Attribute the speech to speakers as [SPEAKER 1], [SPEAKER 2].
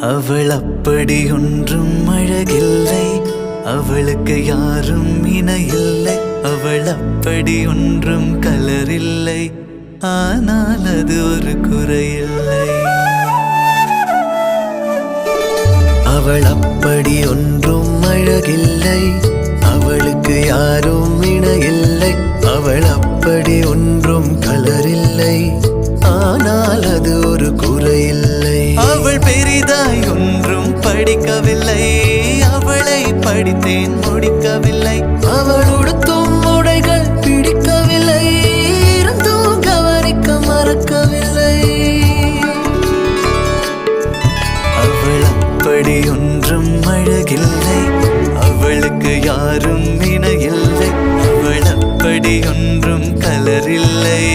[SPEAKER 1] அவள் அப்படி ஒன்றும் அழகில்லை. அவளுக்கு யாரும் இணையில்லை. அவள் அப்படி ஒன்றும் கலரில்லை. ஆனால் அது ஒரு குறையில்லை. அவள் அப்படி ஒன்றும் அழகில்லை. அவளுக்கு யாரும் இணையில்லை. அவள் அப்படி ஒன்றும் கலரில்லை. ஆனால் அது படித்தேன் முடிக்கவில்லை. அவள் உடுத்தும் உடைகள் பிடிக்கவில்லை. இருந்தும் கவனிக்க மறக்கவில்லை. அவள் அப்படி ஒன்றும் அழகில்லை. அவளுக்கு யாரும் இணையில்லை. அவள் அப்படி ஒன்றும் கலரில்லை.